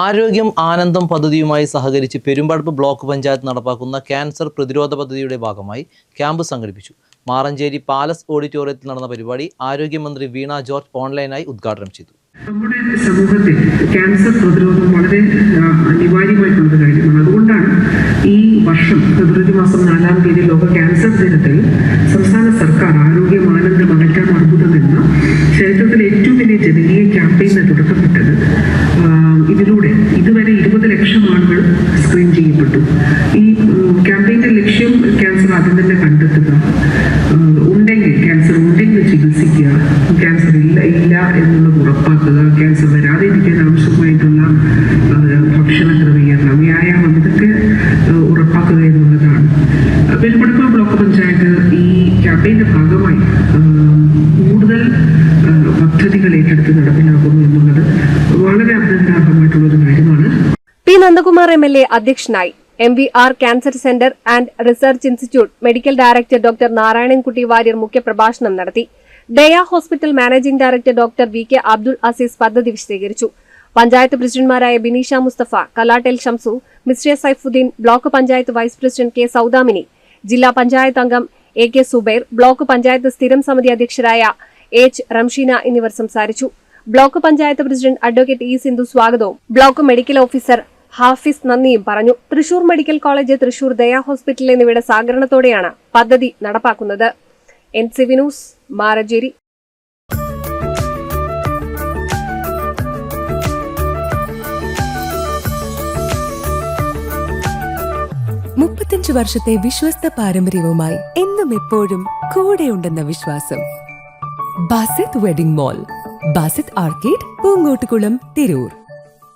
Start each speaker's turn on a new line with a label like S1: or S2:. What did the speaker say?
S1: ആരോഗ്യം ആനന്ദം പദ്ധതിയുമായി സഹകരിച്ച് പെരുമ്പടപ്പ് ബ്ലോക്ക് പഞ്ചായത്ത് നടപ്പാക്കുന്ന ക്യാൻസർ പ്രതിരോധ പദ്ധതിയുടെ ഭാഗമായി ക്യാമ്പ് സംഘടിപ്പിച്ചു. മാറഞ്ചേരി പാലസ് ഓഡിറ്റോറിയത്തിൽ നടന്ന പരിപാടി ആരോഗ്യമന്ത്രി വീണ ജോർജ് ഓൺലൈനായി ഉദ്ഘാടനം ചെയ്തു.
S2: നമ്മുടെ സമൂഹത്തിൽ ക്യാൻസർ പ്രതിരോധം വളരെ അനിവാര്യമായിട്ടുള്ള അനിവാര്യമായിട്ടുള്ളൊരു കാര്യമാണ്. അതുകൊണ്ടാണ് ഈ വർഷം ഫെബ്രുവരി മാസം നാലാം തീയതി ലോക ക്യാൻസർ ദിനത്തിൽ ഇതിലൂടെ ഇതുവരെ ഇരുപത് ലക്ഷം ആളുകൾ സ്ക്രീൻ ചെയ്യപ്പെട്ടു. ഈ ക്യാമ്പയിന്റെ ലക്ഷ്യം ക്യാൻസർ ആദ്യം തന്നെ കണ്ടെത്തുക ഉണ്ടെങ്കിൽ ക്യാൻസർ ഉണ്ടെങ്കിൽ ചികിത്സിക്കുക. ക്യാൻസർ ഇല്ല ഇല്ല എന്നുള്ളത് ഉറപ്പാക്കുക. ക്യാൻസർ വരാതിരിക്കാൻ ആവശ്യമായിട്ടുള്ള ഭക്ഷണ ക്രമീകരണം വ്യായാമം ഇതൊക്കെ ഉറപ്പാക്കുക എന്നുള്ളതാണ്. പെരുമ്പടപ്പ ബ്ലോക്ക് പഞ്ചായത്ത് ഈ ക്യാമ്പയിന്റെ ഭാഗമായി കൂടുതൽ പദ്ധതികൾ ഏറ്റെടുത്ത് നടപ്പിലാക്കുന്നു എന്നുള്ളത് വളരെ അഭിനന്ദനാർഹമായിട്ടുള്ള ഒരു കാര്യമാണ്
S3: നന്ദകുമാർ എം എൽ എ അധ്യക്ഷനായി M V R cancer centre and research institute medical director doctor Narayanankutty Warrier മുഖ്യപ്രഭാഷണം നടത്തി. Daya hospital managing director doctor V K Abdul Azeez പദ്ധതി വിശദീകരിച്ചു. പഞ്ചായത്ത് പ്രസിഡന്റുമാരായ Bineesha Mustafa Kalattel Shamsu Misriya Saifuddeen block panchayat vice president K Saudamini ജില്ലാ പഞ്ചായത്ത് അംഗം A K Zubair block panchayat സ്ഥിരം സമിതി അധ്യക്ഷരായ എച്ച് റംഷീന എന്നിവർ സംസാരിച്ചു. Block panchayat president advocate E Sindhu സ്വാഗതവും ബ്ലോക്ക് മെഡിക്കൽ ഓഫീസർ ഹാഫിസ് നന്ദിയും പറഞ്ഞു. Thrissur medical college Thrissur Daya hospital എന്നിവയുടെ സഹകരണത്തോടെയാണ് പദ്ധതി നടപ്പാക്കുന്നത്. N C news Maranchery.
S4: മുപ്പത്തിയഞ്ച് വർഷത്തെ വിശ്വസ്ത പാരമ്പര്യവുമായി എന്നും എപ്പോഴും കൂടെയുണ്ടെന്ന വിശ്വാസം. Basith wedding mall Basith arcade Poongottukulam Tirur.